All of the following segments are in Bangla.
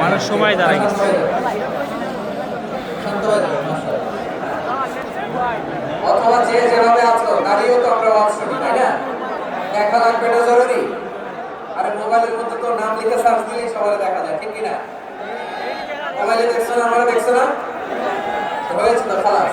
মানুষ সময় দাঁড়ায়। অথবা যে যেভাবে আছো, দাঁড়িয়েও তো আমরা ওয়াজ শুনি তাই না? দেখা লাগবে এটা জরুরি। আরে মোবাইলের মধ্যে তো নাম লিখে সার্চ দিলেই সবাই দেখা যায়, ঠিক কি না? মোবাইলে দেখছ না আমরা দেখছ না? হয়েছে তো খালাস।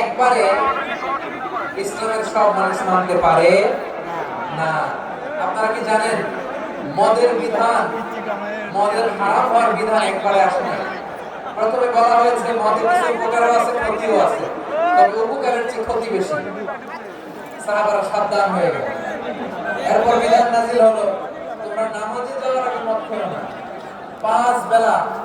একবারে ইসলামের সব মানুষ মানতে পারে না। আপনারা কি জানেন, মদের বিধান, মদের হারাম হওয়ার বিধান একবারে আসে না প্রথমে বলা হয়েছে, মদের কিছু উপকারও আছে, ক্ষতিও আছে। তবে উপকারের চেয়ে ক্ষতি বেশি। সাহাবারা সাবধান হয়ে গেল। এরপর বিধান নাজিল হলো, তোমরা নামাজে যাওয়ার আগে মদ খেও না। পাঁচ বেলা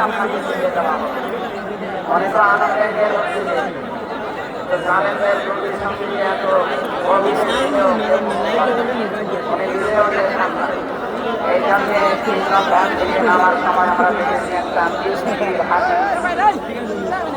আপনাকে নিয়ে যেতে হবে অনেক আনন্দে তো জানেন নিয়ে এত অভিযোগ উনি ভিডিও দেখলাম এইখানে কৃষ্ণ ধান 哎，来！